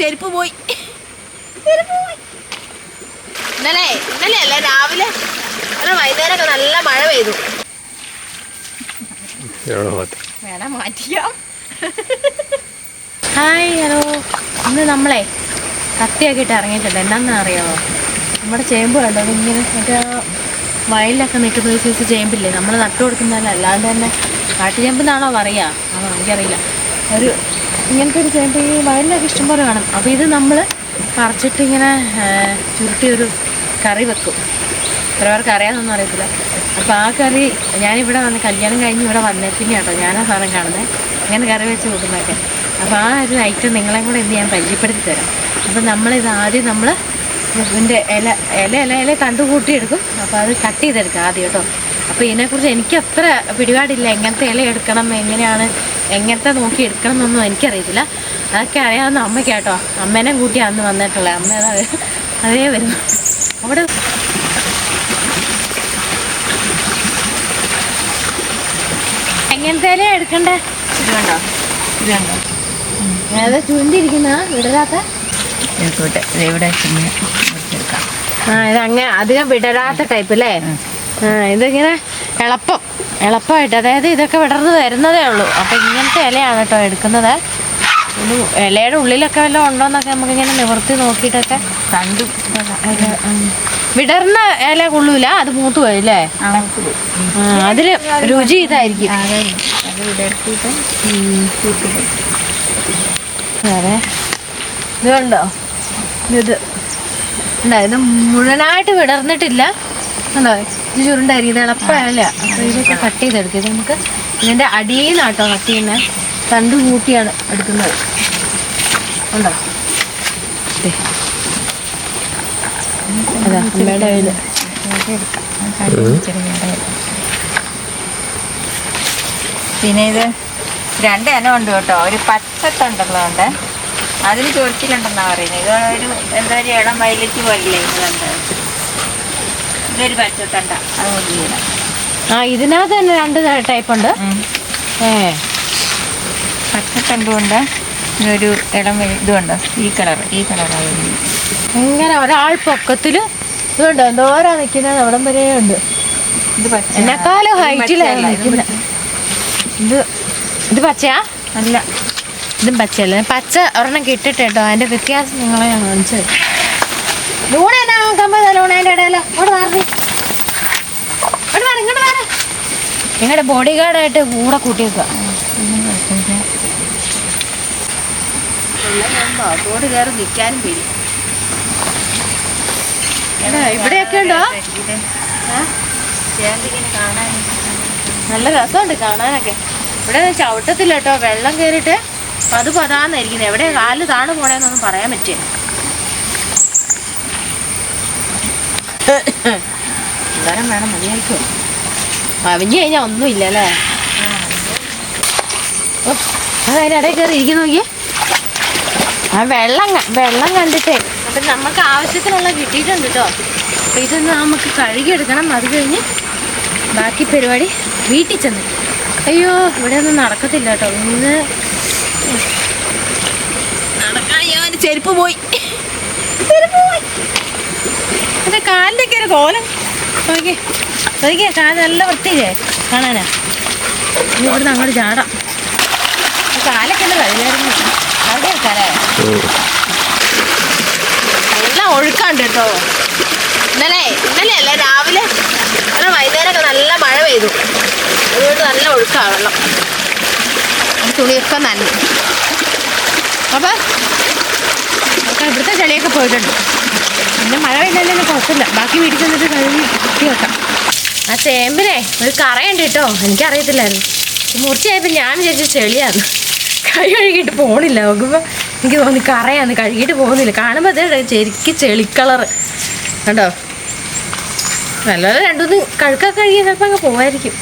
ചെരുപ്പ് പോയി. ഇന്നലെ ഇന്നലെ അല്ല രാവിലെ. അല്ല വൈകുന്നേരമൊക്കെ നല്ല മഴ പെയ്തു. വേണം മാറ്റിക്കാം. Hi hello. ഇന്ന് നമ്മളെ കത്തിയാക്കിയിട്ട് ഇറങ്ങിയിട്ടുണ്ട്. എന്താണെന്ന് അറിയാമോ നമ്മുടെ ചേമ്പ് കണ്ടോ? ഇങ്ങനെ മറ്റേ വയലിലൊക്കെ നിൽക്കുന്ന ഒരു സൈസ് ചേമ്പില്ലേ? നമ്മൾ നട്ടു കൊടുക്കുന്നതല്ല. അല്ലാതെ തന്നെ കാട്ടുചേമ്പ് എന്നാണോ പറയുക? ആണോ? എനിക്കറിയില്ല. ഒരു ഇങ്ങനത്തെ ഒരു ചേമ്പ് ഈ വയലിലൊക്കെ ഇഷ്ടംപോലെ കാണും. അപ്പോൾ ഇത് നമ്മൾ പറിച്ചിട്ട് ഇങ്ങനെ ചുരുട്ടി ഒരു കറി വെക്കും. പേർക്ക് അറിയാമെന്നൊന്നും അറിയത്തില്ല. അപ്പോൾ ആ കറി ഞാനിവിടെ വന്ന് കല്യാണം കഴിഞ്ഞ് ഇവിടെ വന്നേപ്പിന്നെ കേട്ടോ. ഞാനാ സാധനം കാണുന്നത് ഇങ്ങനെ കറി വെച്ച് കൊടുക്കുന്നതൊക്കെ അപ്പോൾ ആ ഒരു ഐറ്റം നിങ്ങളെയും കൂടെ എന്ത് ഞാൻ പരിചയപ്പെടുത്തി തരാം. അപ്പോൾ നമ്മളിത് ആദ്യം നമ്മൾ ഇതിന്റെ ഇല ഇല ഇല ഇല കണ്ടു കൂട്ടിയെടുക്കും. അപ്പോൾ അത് കട്ട് ചെയ്തെടുക്കാം ആദ്യം കേട്ടോ. അപ്പോൾ ഇതിനെക്കുറിച്ച് എനിക്ക് അത്ര പിടിപാടില്ല. എങ്ങനത്തെ ഇല എടുക്കണം എങ്ങനെയാണ് എങ്ങനത്തെ നോക്കി എടുക്കണം എന്നൊന്നും എനിക്കറിയത്തില്ല. അതൊക്കെ അറിയാവുന്ന അമ്മയ്ക്ക് കേട്ടോ. അമ്മേനെ കൂട്ടി അന്ന് വന്നിട്ടുള്ളത്. അമ്മ അതാ വരുന്നു. അവിടെ എങ്ങനത്തെ എടുക്കണ്ടേ? ഇത് കണ്ടോ? ഇത് കണ്ടോ? ഏതാ ചുണ്ടിരിക്കുന്ന? വിടരാത്ത? ഇവിടെ ആ ഇത് അങ്ങനെ അധികം വിടരാത്ത ടൈപ്പ് അല്ലേ? ആ ഇതിങ്ങനെ എളുപ്പം. എളുപ്പമായിട്ട്. അതായത് ഇതൊക്കെ വിടർന്ന് വരുന്നതേ ഉള്ളൂ. അപ്പം ഇങ്ങനത്തെ ഇലയാണ് കേട്ടോ എടുക്കുന്നത്. ഒരു ഇലയുടെ ഉള്ളിലൊക്കെ വല്ലതും ഉണ്ടോയെന്നൊക്കെ നമുക്കിങ്ങനെ നിവർത്തി നോക്കിയിട്ടൊക്കെ കണ്ടു. വിടർന്ന ഇല കൊള്ളൂല. അത് മൂത്ത് പോയി അല്ലേ അതിൽ അതിൽ രുചി ഇതായിരിക്കും. അതെ. ഇത് കണ്ടോ ഇത്. ഉണ്ടോ ഇത് മുഴുവനായിട്ട് വിടർന്നിട്ടില്ല. കണ്ടോ ഇത് ചുരുണ്ടായിരിക്കും. ഇത് എളുപ്പമല്ല. അപ്പോൾ ഇതൊക്കെ കട്ട് ചെയ്തെടുക്കും. ഇത് നമുക്ക് ഇതിന്റെ അടിയിൽ നിന്നാട്ടോ കട്ട് ചെയ്യുന്നത് തണ്ട് കൂട്ടിയാണ് എടുക്കുന്നത്. ഉണ്ടോ? ദേ. അതാ അമ്മയുടെ കയ്യിൽ പിന്നെ ഇത് രണ്ട് ഇനം ഉണ്ട് കേട്ടോ. ഒരു പച്ചത്തണ്ടുള്ളതുണ്ട് അതിന് ചൊറിച്ചിലുണ്ടെന്നാ പറയുന്നത്. ഇത് ഒരു എന്താ ഒരു ഇളം വയലേക്ക് പോലില്ലേ ഇതുണ്ട് ഇതൊരു പച്ചത്തണ്ട ആ ഇതിനകത്ത് തന്നെ രണ്ട് ടൈപ്പ് ഉണ്ട്. ഏ പച്ചത്തണ്ടുകൊണ്ട് ഒരു ഇളം വെ- ഇതുണ്ട്. ഈ കളർ ഈ കളറായിരുന്നു ഇങ്ങനെ ഒരാൾ പൊക്കത്തിൽ ഇതുണ്ട്. എന്തോരാ നിൽക്കുന്നത് അവിടം വരെ ഉണ്ട്. ഇത് പച്ച എന്നെക്കാളും ഹൈറ്റിലാണ് ഇത് നിൽക്കുന്നത് ഇത് ഇത് പച്ചയാ? അല്ല. ഇതും പച്ചയല്ല. പച്ച ഒരെണ്ണം കിട്ടിട്ട് കേട്ടോ അതിന്റെ വ്യത്യാസം നിങ്ങളെ ഞാൻ കാണിച്ചത് നിങ്ങളുടെ ബോഡി ഗാർഡായിട്ട് കൂടെ കൂട്ടിയേക്കുക. കയറി നിൽക്കാനും ഇവിടെയൊക്കെ ഉണ്ടോ? കാണാൻ നല്ല രസമുണ്ട് കാണാനൊക്കെ. ഇവിടെ ചവിട്ടത്തില്ല കേട്ടോ. വെള്ളം കയറിയിട്ട് അത് പതാന്നായിരിക്കുന്നത് എവിടെ കാൽ താണു പോണേന്നൊന്നും പറയാൻ പറ്റില്ല. എല്ലാവരും വേണം മതിയായിട്ടോ പവിഞ്ഞ് കഴിഞ്ഞാൽ ഒന്നുമില്ല അല്ലേ? അതായത് ഇടയിൽ കയറി ഇരിക്കുന്നു നോക്കിയേ. ആ വെള്ളം വെള്ളം കണ്ടിട്ടേ. അപ്പം നമുക്ക് ആവശ്യത്തിനുള്ള കിട്ടിയിട്ടുണ്ട് കേട്ടോ അപ്പം ഇതൊന്ന് നമുക്ക് കഴുകിയെടുക്കണം അത് കഴിഞ്ഞ് ബാക്കി പരിപാടി വീട്ടിൽ ചെന്ന്. അയ്യോ ഇവിടെ ഒന്നും നടക്കത്തില്ല കേട്ടോ ഇന്ന് നടക്കാൻ ഞാൻ ചെരുപ്പ് പോയി. ചെരുപ്പ് പോയി. അതെ കാലിന്റെ ഒരു കോലം നോക്കിയേ നോക്കിയേ കാൽ നല്ല വൃത്തിയില്ലേ? കാണാനാ. ഇനി ഇവിടുന്ന് അങ്ങോട്ട് ചാടാം. കാലൊക്കെ ഒന്ന് ഒഴുക്കാണ്ട് കേട്ടോ. ഇന്നലെ ഇന്നലെ അല്ല രാവിലെ? അല്ല വൈകുന്നേരമൊക്കെ നല്ല മഴ പെയ്തു. അതുകൊണ്ട് നല്ല ഒഴുക്കാണ് വെള്ളം. ഈ തുണിയൊക്കെ നല്ല അപ്പം ഒക്കെ ഇവിടുത്തെ ചെളിയൊക്കെ പോയിട്ടുണ്ട്. പിന്നെ മഴ പെയ്താലും കുഴപ്പമില്ല. ബാക്കി വീട്ടിൽ ചെന്നിട്ട് കഴുകി കുത്തി വെക്കാം ആ ചേമ്പിനെ ഒരു കറയുണ്ട് കേട്ടോ. എനിക്കറിയത്തില്ലായിരുന്നു. മുറിച്ചായപ്പോൾ ഞാൻ വിചാരിച്ച ചെളിയാണ് കൈ കഴുകിയിട്ട് പോണില്ല. നോക്കുമ്പോൾ എനിക്ക് തോന്നി കറയാന്ന്. കഴുകിയിട്ട് പോകുന്നില്ല. കാണുമ്പോൾ അതേ ശരിക്കും ചെളിക്കളറ് കണ്ടോ? നല്ലപോലെ രണ്ടുമൂന്ന് കഴുക്കൊക്കെ കഴുകിയാൽ ചിലപ്പോൾ അങ്ങ് പോകുമായിരിക്കും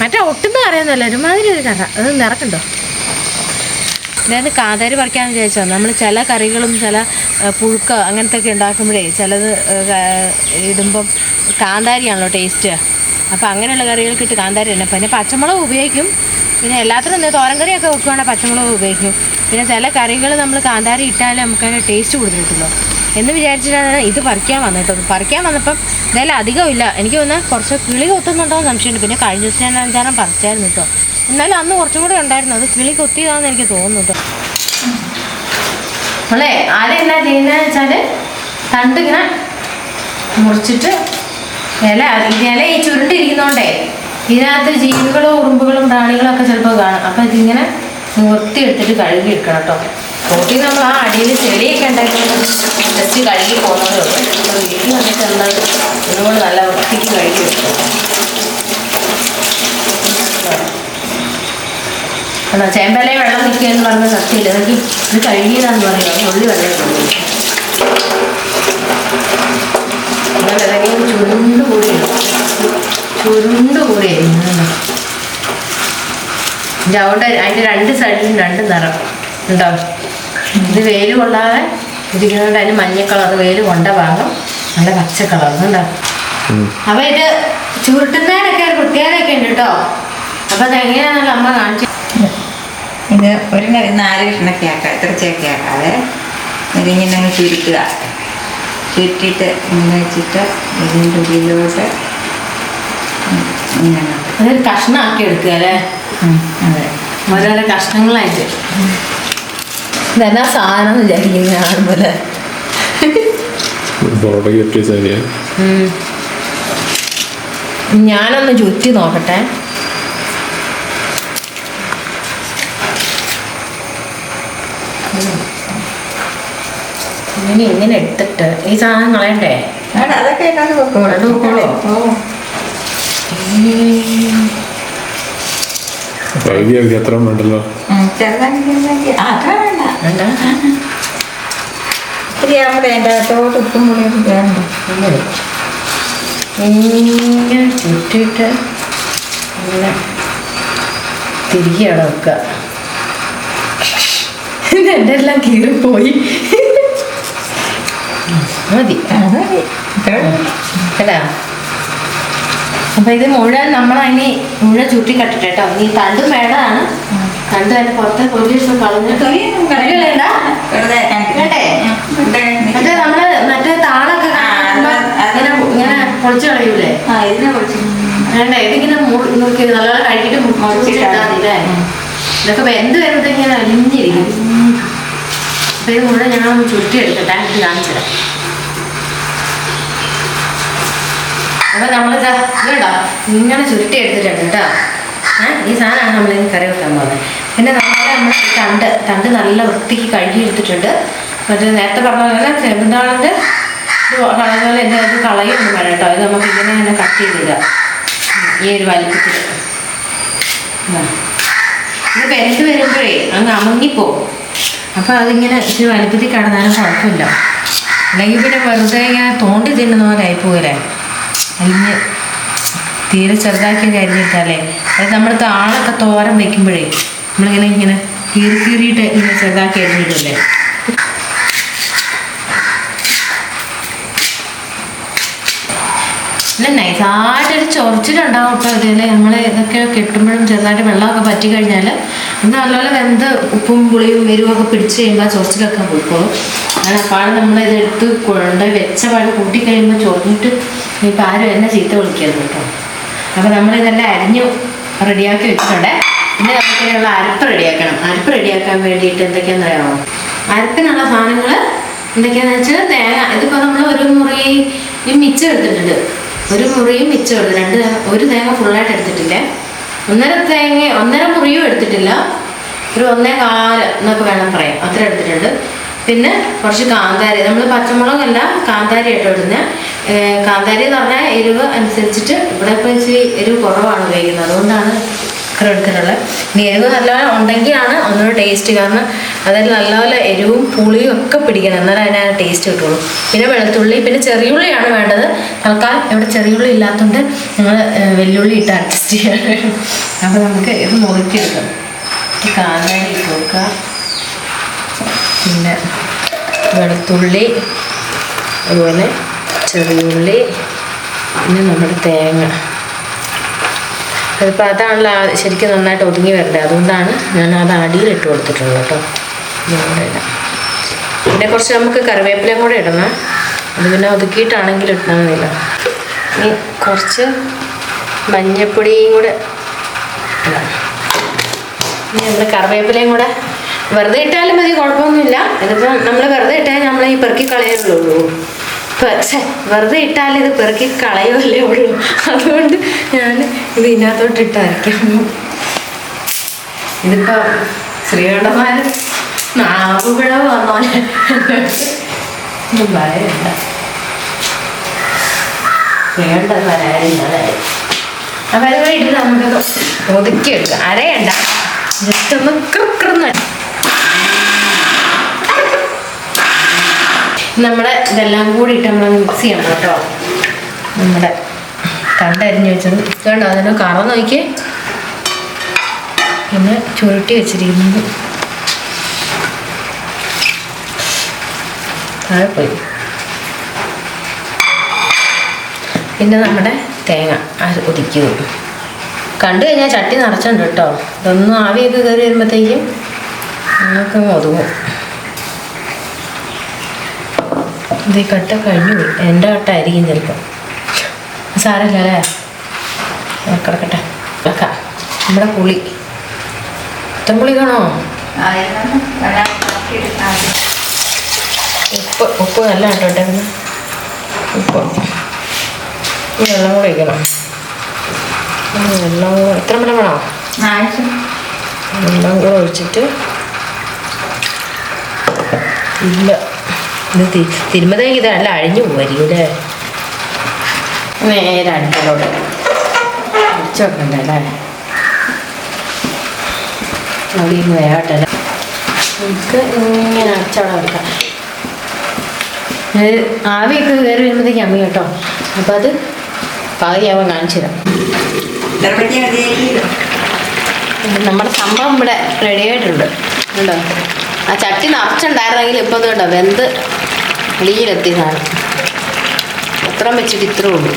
മറ്റേ ഒട്ടുന്ന കറയൊന്നുമല്ല ഒരുമാതിരി ഒരു കറ. അത് നിറക്കണ്ടോ ഞാൻ കാന്താരി പറിക്കാന്ന് വിചാരിച്ചോ നമ്മൾ ചില കറികളും ചില പുഴുക്ക അങ്ങനത്തെ ഒക്കെ ഉണ്ടാക്കുമ്പോഴേ ചിലത് ഇടുമ്പം കാന്താരിയാണല്ലോ ടേസ്റ്റ്. അപ്പോൾ അങ്ങനെയുള്ള കറികൾക്ക് ഇട്ട് കാന്താരി തന്നെ. പിന്നെ പച്ചമുളക് ഉപയോഗിക്കും. പിന്നെ എല്ലാത്തിനും തോരൻ കറിയൊക്കെ വെക്കുവാണെങ്കിൽ പച്ചമുളക് ഉപയോഗിക്കും. പിന്നെ ചില കറികൾ നമ്മൾ കാന്താരി ഇട്ടാലേ നമുക്ക് അതിന് ടേസ്റ്റ് കൂടുതൽ കിട്ടുള്ളൂ. എന്ന് വിചാരിച്ചിട്ടാണ് ഇത് പറിക്കാൻ വന്നിട്ടത് പറിക്കാൻ വന്നപ്പം എന്തായാലും അധികമില്ല. എനിക്ക് തോന്നുന്നത് കുറച്ച് കിളി കൊത്തുന്നുണ്ടോ എന്ന് സംശയമുണ്ട്. പിന്നെ കഴിഞ്ഞ ദിവസം ഞാൻ അഞ്ചാറം പറിച്ചായിരുന്നു കേട്ടോ. എന്നാലും അന്ന് കുറച്ചും കൂടെ ഉണ്ടായിരുന്നു. അത് കിളി കൊത്തിയതാന്ന് എനിക്ക് തോന്നുന്നു കേട്ടോ നമ്മളെ ആദ്യം എന്താ ചെയ്യുന്നത് വെച്ചാൽ തണ്ട് മുറിച്ചിട്ട് ഇല ഇല ഈ ചുരുണ്ടിരിക്കുന്നോണ്ടേ ഇതിനകത്ത് ജീവികളും ഉറുമ്പുകളും പ്രാണികളും ഒക്കെ ചിലപ്പോൾ കാണും. അപ്പം ഇതിങ്ങനെ നിവർത്തിയെടുത്തിട്ട് കഴുകി എടുക്കണം കേട്ടോ റോട്ടിൽ നമ്മൾ ആ അടിയിൽ ചെളിയൊക്കെ ഉണ്ടായിട്ട് ജസ്റ്റ് കഴുകി പോകുന്നതേ ഉള്ളൂ. വീട്ടിൽ വന്നിട്ട് ഇതുകൊണ്ട് നല്ല വൃത്തിക്ക് കഴുകി എടുക്കണം ആണോ ചേമ്പലേ വെള്ളം നിൽക്കുക എന്ന് പറഞ്ഞ സത്യമില്ല. എനിക്ക് ഇത് കഴുകിയതാന്ന് പറയുന്നത് ഉള്ളി വെള്ളം കൊള്ളു അല്ലെങ്കിൽ ചുരുണ്ട് കൂടി ചുരുണ്ട് കൂടി അവിടെ അതിന്റെ രണ്ട് സൈഡിലും രണ്ട് നിറം. ഉണ്ടാവും ഇത് വെയിൽ കൊള്ളാതെ ഇരിക്കുന്നതുകൊണ്ട് അതിന് മഞ്ഞ കളർ വെയിൽ കൊണ്ട ഭാഗം നല്ല പച്ച കളർ. ഉണ്ടാവും അപ്പൊ ഇത് ചുരുട്ടുന്നതിനൊക്കെ ഒരു പ്രത്യേകതയൊക്കെ ഉണ്ട് കേട്ടോ. അപ്പൊ അത് എങ്ങനെയാണല്ലോ അമ്മ കാണിച്ചു ഇത് ഒരു നാല് കഷ്ണൊക്കെ ആക്കാം. ഇത്രച്ചൊക്കെ ആക്കാതെ ഇതിങ്ങനെ അങ്ങ് ചുരുക്കുക. ചുരുട്ടിയിട്ട് ഇങ്ങനെ വെച്ചിട്ട് ഇതിന്റെ ഉള്ളിലോട്ട് ഇങ്ങനെ അതൊരു കഷ്ണമാക്കി എടുക്കുക അല്ലേ? അതെ. ഓരോരോ കഷ്ണങ്ങളായിട്ട്. ഇതെന്നാ സാധനം വിചാരിക്കുന്ന കാണുമ്പോലെ ഞാനൊന്ന് ചുറ്റി നോക്കട്ടെ. ഇങ്ങനെ ഇങ്ങനെ എടുത്തിട്ട് ഈ സാധനം കളയണ്ടേ? അതൊക്കെ വേണ്ടല്ലോ? ആ അത്ര വേണ്ട. വേണ്ട. ഇത്തിരി അകത്തോട്ട് ഉപ്പും കൂടി വേണ്ട ഇങ്ങനെ ചുറ്റിയിട്ട് ഇങ്ങനെ തിരികെ അവിടെ വെക്കുക. എന്റെ എല്ലാം കീറിപ്പോയി? മതി. കേട്ടാ? അപ്പൊ ഇത് മുഴുവൻ നമ്മൾ അതിന് മുഴുവൻ ചുറ്റി കട്ടിട്ട് കേട്ടോ. ഈ തണ്ടും വേണ്ടതാണ് തണ്ട് അതിന്റെ പുറത്തെ ഇവിടെ മറ്റേ നമ്മൾ മറ്റേ താളൊക്കെ ഇങ്ങനെ ഇങ്ങനെ പൊളിച്ചു കളയൂലേ? ആ ഇതിനെ കുറിച്ച് വേണ്ട? ഇതിങ്ങനെ മുറി നോക്കി നല്ലോണം കഴിക്കിട്ട് മുറിച്ചിട്ടാ മതി. അല്ലേ? ഇതൊക്കെ എന്ത് വരുന്നത് ഇങ്ങനെ അലിഞ്ഞിരിക്കും. അപ്പൊ ഇത് മുഴുവൻ ഞങ്ങളൊന്ന് ഒന്ന് ഇത് കാണിച്ചുതരാം. അപ്പൊ നമ്മളിത് കേട്ടോ ഇങ്ങനെ ചുരുട്ടി എടുത്തിട്ടുണ്ട് കേട്ടോ. ഏഹ് ഈ സാധനമാണ് നമ്മൾ ഇനി കറി വെക്കാൻ പോകുന്നത്. പിന്നെ നമ്മളെ നമ്മൾ തണ്ട് തണ്ട് നല്ല വൃത്തിക്ക് കഴുകി എടുത്തിട്ടുണ്ട്. മറ്റേ നേരത്തെ പറഞ്ഞ പോലെ ചെറുതാളിന്റെ ഇത് കളഞ്ഞ എന്റെ അത് കളയൊന്നും വേണം കേട്ടോ. ഇത് നമുക്ക് ഇങ്ങനെ തന്നെ കട്ട് ചെയ്തിടുക ഈ ഒരു വലിപ്പത്തിൽ ഇത് വെന്ത് വരുമ്പോഴേ അങ്ങ് അമങ്ങിപ്പോവും അപ്പോൾ അതിങ്ങനെ ഇച്ചിരി വലുപ്പത്തിൽ കടന്നാലും കുഴപ്പമില്ല. അല്ലെങ്കിൽ പിന്നെ വെറുതെ ഇങ്ങനെ തോണ്ടി തിന്നുന്ന പോലെ ആയിപ്പോകല്ലേ അല്ലെങ്കിൽ തീരെ ചെറുതാക്കി അരിഞ്ഞിട്ടാലേ? അത് നമ്മൾ താളൊക്കെ തോരം വെക്കുമ്പോഴേ നമ്മളിങ്ങനെ ഇങ്ങനെ കീറി കീറിയിട്ട് ഇങ്ങനെ ചെറുതാക്കി അരിഞ്ഞിട്ടില്ലേ ഇല്ല നൈസായിട്ടൊരു ചൊറിച്ചിലുണ്ടാവും കേട്ടോ ഇതിൽ നമ്മൾ ഇതൊക്കെ കെട്ടുമ്പോഴും ചെറുതായിട്ട് വെള്ളമൊക്കെ പറ്റി കഴിഞ്ഞാൽ ഇത് നല്ലപോലെ വെന്ത് ഉപ്പും പുളിയും എരിവും ഒക്കെ പിടിച്ച് കഴിയുമ്പോൾ ചൊറിച്ചിലൊക്കെ പോയിക്കോളും അങ്ങനെ അപ്പാട് നമ്മൾ ഇതെടുത്ത് കൊണ്ട് വെച്ച പാട് കൂട്ടി കഴിയുമ്പോൾ ചൊറിഞ്ഞിട്ട് ഇപ്പം ആരും എന്നെ ചീത്ത വിളിക്കരുത് കേട്ടോ. അപ്പോൾ നമ്മളിതെല്ലാം അരിഞ്ഞു റെഡിയാക്കി വെച്ചിട്ടുണ്ട്. ഇനി നമുക്കിതിനുള്ള അരപ്പ് റെഡിയാക്കണം. അരപ്പ് റെഡിയാക്കാൻ വേണ്ടിയിട്ട് എന്തൊക്കെയാണെന്ന് അറിയാമോ അരപ്പിനുള്ള സാധനങ്ങൾ എന്തൊക്കെയാണെന്ന് വെച്ചാൽ തേങ്ങ ഇതിപ്പോൾ നമ്മൾ ഒരു മുറി മിച്ചം എടുത്തിട്ടുണ്ട്. ഒരു മുറിയും മിച്ചമുള്ളൂ രണ്ട് ഒരു തേങ്ങ ഫുള്ളായിട്ട് എടുത്തിട്ടില്ല? ഒന്നര തേങ്ങ ഒന്നര മുറിയും എടുത്തിട്ടില്ല. ഒരു ഒന്നേ കാൽ എന്നൊക്കെ വേണം പറയാം അത്ര എടുത്തിട്ടുണ്ട്. പിന്നെ കുറച്ച് കാന്താരി. നമ്മൾ പച്ചമുളകല്ല കാന്താരി ആയിട്ട് ഇടുന്നത് കാന്താരി എന്ന് പറഞ്ഞാൽ എരിവ് അനുസരിച്ചിട്ട് ഇവിടെ ഇപ്പോൾ ഇച്ചിരി എരിവ് കുറവാണ് ഉപയോഗിക്കുന്നത്. അതുകൊണ്ടാണ് ഇത്ര എടുത്തിട്ടുള്ളത്. ഇനി എരിവ് നല്ലപോലെ ഉണ്ടെങ്കിലാണ് ഒന്നുകൂടെ ടേസ്റ്റ് കാരണം അതിൽ നല്ലപോലെ എരിവും പുളിയും ഒക്കെ പിടിക്കണം. എന്നാലേ അതിന് ടേസ്റ്റ് കിട്ടുള്ളൂ. പിന്നെ വെളുത്തുള്ളി പിന്നെ ചെറിയുള്ളിയാണ് വേണ്ടത്. തൽക്കാലം ഇവിടെ ചെറിയുള്ളി ഇല്ലാത്തതുകൊണ്ട് നിങ്ങൾ വെല്ലുള്ളി ഇട്ട് അഡ്ജസ്റ്റ് ചെയ്യാണ്. അപ്പോൾ നമുക്ക് ഇത് നുറുക്കിയെടുക്കാം കാന്താരി ഇട്ട് കൊടുക്കുക. പിന്നെ വെളുത്തുള്ളി അതുപോലെ ചെറിയുള്ളി പിന്നെ നമ്മുടെ തേങ്ങ. അതിപ്പോൾ അതാണല്ലോ ശരിക്കും നന്നായിട്ട് ഒതുങ്ങി വരേണ്ടത് അതുകൊണ്ടാണ് ഞാൻ അത് അടിയിൽ ഇട്ട് കൊടുത്തിട്ടുള്ളത് കേട്ടോ. പിന്നെ കുറച്ച് നമുക്ക് കറിവേപ്പിലയും കൂടെ ഇടണം. അത് പിന്നെ ഒതുക്കിയിട്ടാണെങ്കിൽ ഇട്ടാൽ ഇനി കുറച്ച് മഞ്ഞപ്പൊടിയും കൂടെ ഇനി നമ്മൾ കറിവേപ്പിലയും കൂടെ വെറുതെ ഇട്ടാലും മതി കുഴപ്പമൊന്നുമില്ല. ഇതിപ്പോൾ നമ്മൾ വെറുതെ ഇട്ടാൽ നമ്മൾ ഈ പെറുക്കി കളയുള്ളൂ പക്ഷേ വെറുതെ ഇട്ടാൽ ഇത് പെറുക്കി കളയുമല്ലേ ഉള്ളൂ. അതുകൊണ്ട് ഞാൻ ഇത് ഇതിനകത്തോട്ട് ഇട്ടരയ്ക്കാം ഇതിപ്പോൾ ശ്രീകണ്ഠന്മാർ നാവുപിഴ വന്നോനെ ഒന്നും പറയണ്ട. വേണ്ടത് വരാനില്ല അപ്പം അത് ഇട്ട് നമുക്കത് അരയണ്ട. ജസ്റ്റ് ഒന്ന് കൃന്ന് നമ്മുടെ ഇതെല്ലാം കൂടി ഇട്ട് നമ്മൾ മിക്സ് ചെയ്യണം കേട്ടോ. നമ്മുടെ കണ്ടരിഞ്ഞ് വെച്ചത്. വേണ്ട അതിന് കറ നോക്കി പിന്നെ ചുരുട്ടി വെച്ചിരിക്കുന്നത്. പോയി പിന്നെ നമ്മുടെ തേങ്ങ ഒതുക്കി ഒതുക്കിയത്. കണ്ടു കഴിഞ്ഞാൽ ചട്ടി നിറച്ചുണ്ട് കേട്ടോ. ഇതൊന്നും ആവിയൊക്കെ കയറി വരുമ്പോഴത്തേക്കും നിങ്ങൾക്ക് ഒതുങ്ങും. ഇത് കട്ട കഴിഞ്ഞു പോയി. എന്റെ കട്ടായിരിക്കും ചിലപ്പോൾ സാരമില്ല അല്ലേ? കിടക്കട്ടെ. വെക്കാം. നമ്മുടെ പുളി. പുളി കാണോ ആയിരുന്നു വെള്ളം എടുത്താൽ മതി ഉപ്പ് ഉപ്പ് നല്ല ഇട്ടോട്ടേക്കുന്നത് ഉപ്പ്. ഈ വെള്ളം കൂടെ ഒഴിക്കണം. വെള്ളം കൂടെ എത്ര മണം വേണോ? വെള്ളം കൂടെ ഒഴിച്ചിട്ട് ഇല്ല. ഇത് തി ഇത് ഇതല്ല അഴിഞ്ഞു പോവായിരിക്കും അല്ലേ നേരെ അടുക്കളോട്ട് ഒഴിച്ച് വെക്കണ്ട അല്ലേ? അവിടെ വേട്ടല്ലേ നമുക്ക് ഇങ്ങനെ അടച്ചവിടെ വെക്കാം. ആവിയൊക്കെ കയറി വരുമ്പോഴത്തേക്ക് അമ്മ കേട്ടോ. അപ്പോൾ അത് പാതിയാവാൻ കാണിച്ചു തരാം. നമ്മുടെ സംഭവം ഇവിടെ റെഡി ആയിട്ടുണ്ട്. ഉണ്ടോ ആ ചട്ടി നിറച്ചുണ്ടായിരുന്നെങ്കിൽ ഇപ്പോൾ അത് കേട്ടോ വെന്ത് വെളിയിലെത്തി സാധനം. അത്രയും വെച്ചിട്ട് ഇത്രേ ഉള്ളൂ.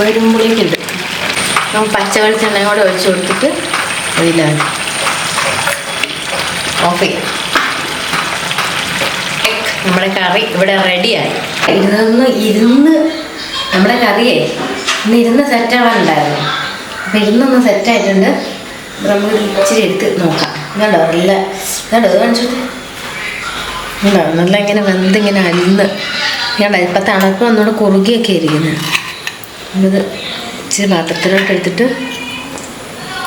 വരുമ്പോഴേക്കുണ്ട് പച്ച വെളിച്ചെണ്ണയും കൂടെ ഒഴിച്ചു കൊടുത്തിട്ട് അതിലാണ് ഓഫ് നമ്മുടെ കറി ഇവിടെ റെഡിയായി ഇരുന്ന് ഇരുന്ന് നമ്മുടെ കറിയെ ഇന്ന് ഇരുന്ന് സെറ്റ് ആവാനുണ്ടായിരുന്നു. അപ്പം ഇരുന്നൊന്ന് സെറ്റ് ആയിട്ടുണ്ട്. നമുക്ക് ഇച്ചിരി എടുത്ത് നോക്കാം. കണ്ടോ? നല്ല കണ്ടോ? ഇത് കാണിച്ചിട്ട് കണ്ടോ? നല്ല ഇങ്ങനെ വെന്ത് ഇങ്ങനെ അലിന്ന് കണ്ടോ? ഇപ്പം തണുപ്പ് ഒന്നുകൂടെ കുറുകിയൊക്കെ ഇരിക്കുന്നത് ഇച്ചിരി പാത്രത്തിലോട്ട് എടുത്തിട്ട്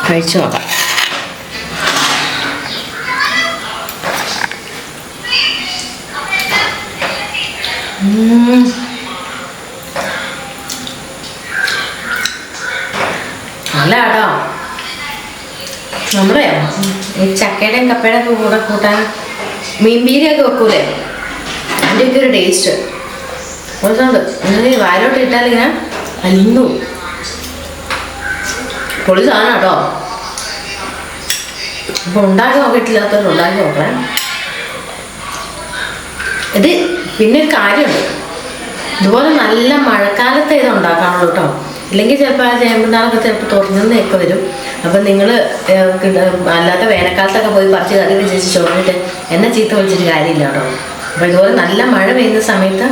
കഴിച്ചു നോക്കാം. നല്ല കേട്ടോ ഈ ചക്കയുടെയും കപ്പയുടെ ഒക്കെ കൂടെ കൂട്ടാൻ മീൻപീരിയൊക്കെ വെക്കൂലേ? അതിന്റെയൊക്കെ ഒരു ടേസ്റ്റ് കുറച്ചുണ്ട് ഇങ്ങനെ വാരോട്ട് ഇട്ടാൽ ഇങ്ങനെ അലിഞ്ഞു പൊളി സാധനം കേട്ടോ. അപ്പൊ ഉണ്ടാക്കി നോക്കിയിട്ടില്ലാത്തവർ ഉണ്ടാക്കി നോക്കണേ. ഇത് പിന്നെ കാര്യമുണ്ട് ഇതുപോലെ നല്ല മഴക്കാലത്ത് ഇത് ഉണ്ടാക്കാനുള്ളൂ കേട്ടോ ഇല്ലെങ്കിൽ ചിലപ്പോൾ ആ ചേമ്പുന്നാളൊക്കെ ചിലപ്പോൾ തുറന്നൊക്കെ വരും. അപ്പം നിങ്ങൾ അല്ലാത്ത വേനൽക്കാലത്തൊക്കെ പോയി പറിച്ച് കറി വെച്ച് ചോറിട്ട് എന്നെ ചീത്ത വിളിച്ചിട്ട് കാര്യമില്ല കേട്ടോ അപ്പോൾ ഇതുപോലെ നല്ല മഴ പെയ്യുന്ന സമയത്ത്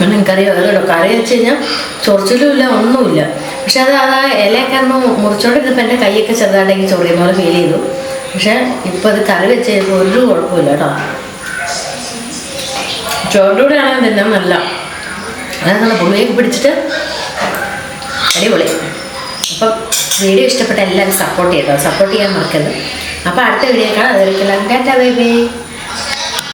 നിങ്ങൾക്കറി കേട്ടോ കറി വെച്ച് കഴിഞ്ഞാൽ ചൊറിച്ചിലുമില്ല ഒന്നുമില്ല. പക്ഷെ അത് അത് ഇലയൊക്കെ ഒന്ന് മുറിച്ചോണ്ടിരുന്നപ്പോൾ എന്റെ കൈയൊക്കെ ചെറുതായിട്ടെങ്കിൽ ചൊറിയുന്ന പോലെ ഫീൽ ചെയ്തു. പക്ഷേ ഇപ്പോൾ അത് കറി വെച്ച് കഴിഞ്ഞപ്പോൾ ഒരു കുഴപ്പമില്ല കേട്ടോ ചോറിന്റെ കൂടെ ആണെങ്കിൽ തിന്നാൻ നല്ല? അതായത് നല്ല പുളിയൊക്കെ പിടിച്ചിട്ട് അടിപൊളി. അപ്പം വീഡിയോ ഇഷ്ടപ്പെട്ട എല്ലാവരും സപ്പോർട്ട് ചെയ്യട്ടോ സപ്പോർട്ട് ചെയ്യാൻ മറക്കരുത്. അപ്പോൾ അടുത്ത വീഡിയോ കാണാം. അതൊരിക്കലും ബൈ ബൈ